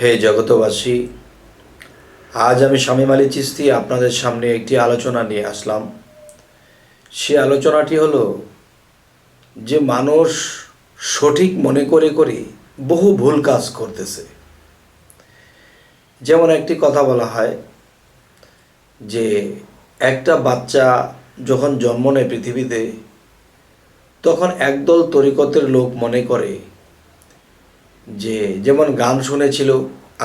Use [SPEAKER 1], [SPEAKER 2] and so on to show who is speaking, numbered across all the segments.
[SPEAKER 1] হে জগতবাসী আজ আমি শামীম আলী চিস্তি আপনাদের সামনে একটি আলোচনা নিয়ে আসলাম। সে আলোচনাটি হলো যে মানুষ সঠিক মনে করে করে বহু ভুল কাজ করতেছে। যেমন একটি কথা বলা হয় যে একটা বাচ্চা যখন জন্ম নেয় পৃথিবীতে, তখন একদল তরিকতের লোক মনে করে যে যেমন গান শুনেছিল,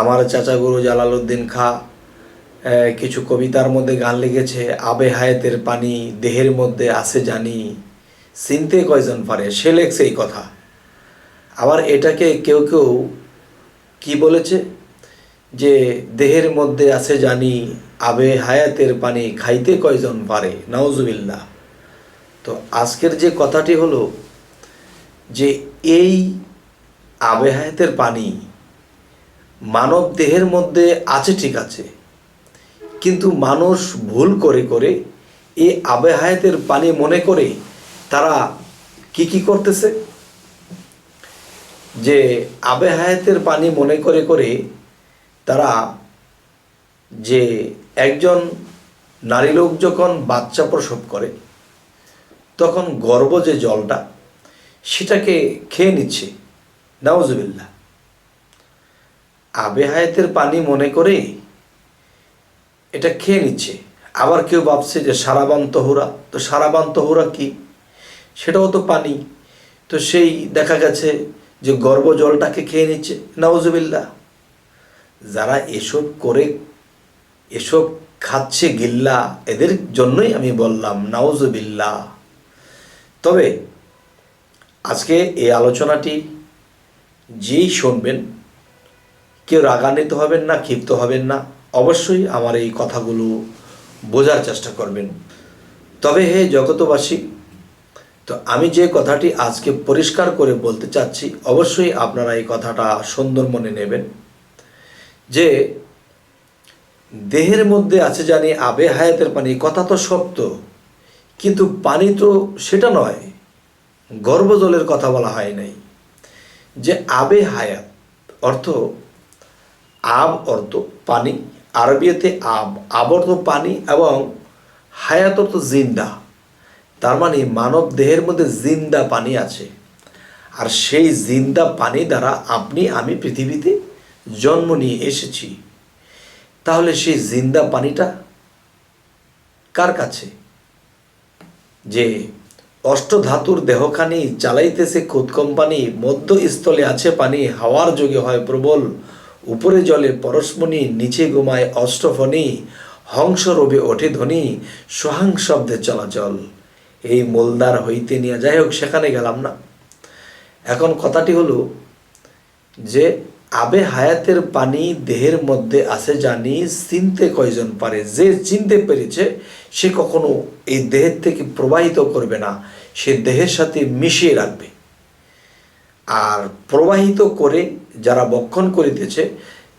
[SPEAKER 1] আমার চাচা গুরু জালালউদ্দিন খা কিছু কবিতার মধ্যে গান লিখেছে, আবে হায়াতের পানি, দেহের মধ্যে আছে জানি, চিনতে কয়জন পারে? সে লেখছে এই কথা। আবার এটাকে কেউ কেউ কি বলেছে? যে দেহের মধ্যে আছে জানি, আবে হায়াতের পানি খাইতে কয়জন পারে? নাউজুবিল্লা তো আজকের যে কথাটি হলো, যে এই আবেহায়াতের পানি মানব দেহের মধ্যে আছে ঠিক আছে। কিন্তু মানুষ ভুল করে করে এই আবেহায়াতের পানি মনে করে তারা কি কি করতেছে? যে আবেহায়াতের পানি মনে করে করে তারা যে একজন নারী লোক যখন বাচ্চা প্রসব করে, তখন গর্ভ যে জলটা, সেটাকে খেয়ে নিচ্ছে। নাউজুবিল্লা আবেহায়াতের পানি মনে করে এটা খেয়ে নিচ্ছে। আবার কেউ ভাবছে যে সারাবান তহুরা, তো সারাবান তহুরা কি? সেটাও তো পানি। তো সেই দেখা গেছে যে গর্ব জলটাকে খেয়ে নিচ্ছে। নাউজুবিল্লা যারা এসব করে, এসব খাচ্ছে গিল্লা, এদের জন্যই আমি বললাম নাউজুবিল্লা তবে আজকে এই আলোচনাটি যেই শুনবেন, কেউ রাগান্বিত হবেন না, ক্ষিপ্ত হবেন না, অবশ্যই আমার এই কথাগুলো বোঝার চেষ্টা করবেন। তবে হে জগতবাসী তো আমি যে কথাটি আজকে পরিষ্কার করে বলতে চাচ্ছি, অবশ্যই আপনারা এই কথাটা সুন্দর মনে নেবেন যে, দেহের মধ্যে আছে জানি আবে হায়াতের পানি কথা তো সত্য, কিন্তু পানি তো সেটা নয়, গর্ভজলের কথা বলা হয় নাই। যে আবে হায়াত, অর্থ আব, অর্থ পানি। আরবিয়াতে আব আব অর্থ পানি এবং হায়াত অর্থ জিন্দা। তার মানে মানব দেহের মধ্যে জিন্দা পানি আছে। আর সেই জিন্দা পানি দ্বারা আপনি, আমি পৃথিবীতে জন্ম নিয়ে এসেছি। তাহলে সেই জিন্দা পানিটা কার কাছে? যে অষ্টধাতুর দেহখানি চালাইতেছে খুদ কোম্পানি, মধ্যস্থলে আছে পানি, হাওয়ার যোগে হয় প্রবল। উপরে জলে পরশমণি, নিচে ঘুমায় অষ্টফণি, হংস রবে ওঠে ধ্বনি সোহাং শব্দে চলাচল। এই মোলদার হইতে নিয়ে যাই হোক, সেখানে গেলাম না। এখন কথাটি হলো যে আবে হায়াতের পানি দেহের মধ্যে আছে জানি, চিনতে কয়জন পারে? যে চিনতে পেরেছে, সে কখনো এই দেহের থেকে প্রবাহিত করবে না। সে দেহের সাথে মিশিয়ে রাখবে। আর প্রবাহিত করে যারা বক্ষণ করিতেছে,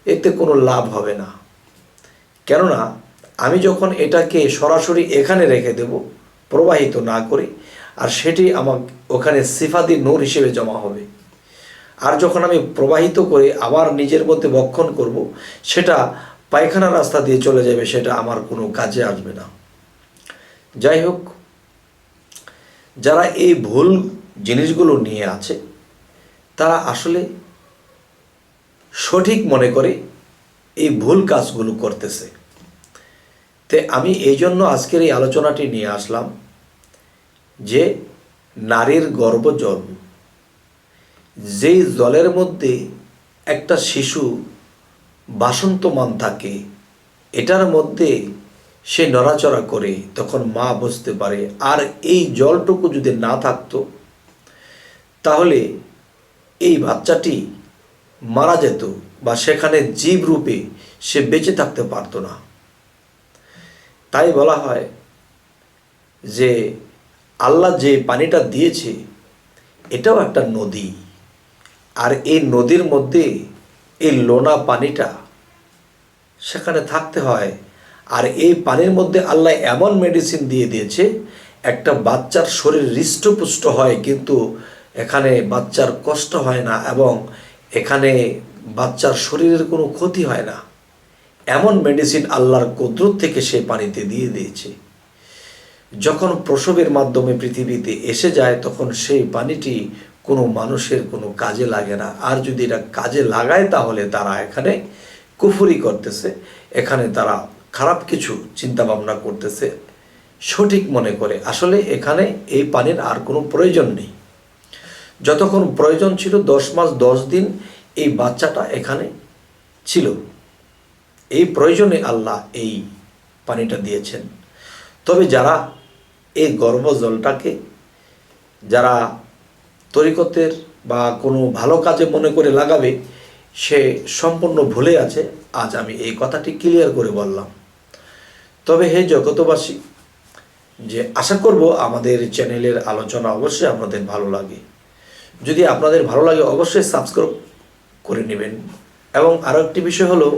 [SPEAKER 1] এতে কোনো লাভ হবে না। কেননা, আমি যখন এটাকে সরাসরি এখানে রেখে দেব, প্রবাহিত না করে, আর সেটি আমাকে ওখানে সিফাদি নূর হিসেবে জমা হবে। আর যখন আমি প্রবাহিত করে আবার নিজের মধ্যে বক্ষণ করব, সেটা পায়খানা রাস্তা দিয়ে চলে যাবে, সেটা আমার কোনো কাজে আসবে না। যাই হোক, যারা এই ভুল জিনিসগুলো নিয়ে আছে, তারা আসলে সঠিক মনে করে এই ভুল কাজগুলো করতেছে। তে আমি এই জন্য আজকের এই আলোচনাটি নিয়ে আসলাম যে নারীর গর্ভ জল যেই জলের মধ্যে একটা শিশু বাসন্তমান থাকে, এটার মধ্যে সে নড়াচড়া করে, তখন মা বুঝতে পারে, আর এই জলটুকু যদি না থাকতো, তাহলে এই বাচ্চাটি মারা যেত বা সেখানে জীব রূপে সে বেঁচে থাকতে পারতো না। তাই বলা হয় যে, আল্লাহ যে পানিটা দিয়েছে, এটাও একটা নদী। আর এই নদীর মধ্যে এই লোনা পানিটা সেখানে থাকতে হয়। আর এই পানির মধ্যে আল্লাহ এমন মেডিসিন দিয়ে দিয়েছে, একটা বাচ্চার শরীর হৃষ্টপুষ্ট হয় কিন্তু এখানে বাচ্চার কষ্ট হয় না এবং এখানে বাচ্চার শরীরের কোনো ক্ষতি হয় না। এমন মেডিসিন আল্লাহর কুদরত থেকে সে পানিতে দিয়ে দিয়েছে। যখন প্রসবের মাধ্যমে পৃথিবীতে এসে যায়, তখন সেই পানিটি কোনো মানুষের কোনো কাজে লাগে না। আর যদি এটা কাজে লাগায় তাহলে তারা এখানে কুফুরি করতেছে, এখানে তারা খারাপ কিছু চিন্তা ভাবনা করতেছে, সঠিক মনে করে। আসলে এখানে এই পানির আর কোনো প্রয়োজন নেই। যতক্ষণ প্রয়োজন ছিল দশ মাস, দশ দিন এই বাচ্চাটা এখানে ছিল। এই প্রয়োজনে আল্লাহ এই পানিটা দিয়েছেন। তবে যারা এই গর্ভ জলটাকে যারা তরিকতের বা কোনো ভালো কাজে মনে করে লাগাবে, সে সম্পূর্ণ ভুলে আছে, আজ আমি এই কথাটি ক্লিয়ার করে বললাম। তবে হে জগতবাসী যে আশা করব আমাদের চ্যানেলের আলোচনা অবশ্যই আপনাদের ভালো লাগে। যদি আপনাদের ভালো লাগে, অবশ্যই সাবস্ক্রাইব করে নেবেন। এবং আরও একটি বিষয় হলো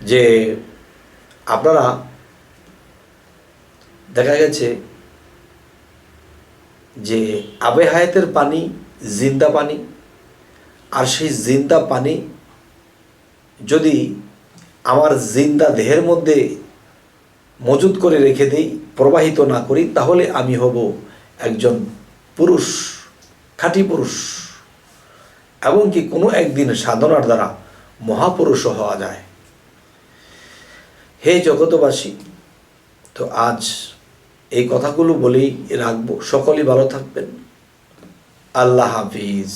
[SPEAKER 1] যে আপনারা দেখা গেছে যে আবে হায়াতের পানি, জিন্দা পানি, আর সেই জিন্দা পানি যদি আমার জিন্দা দেহের মধ্যে মজুদ করে রেখে দেই, প্রবাহিত না করি, তাহলে আমি হব একজন পুরুষ, খাঁটি পুরুষ। এবং কি কোনো একদিন সাধনার দ্বারা মহাপুরুষও হওয়া যায়। হে জগতবাসী তো আজ এই কথাগুলো বলেই রাখব। সকলেই ভালো থাকবেন। আল্লাহ হাফিজ।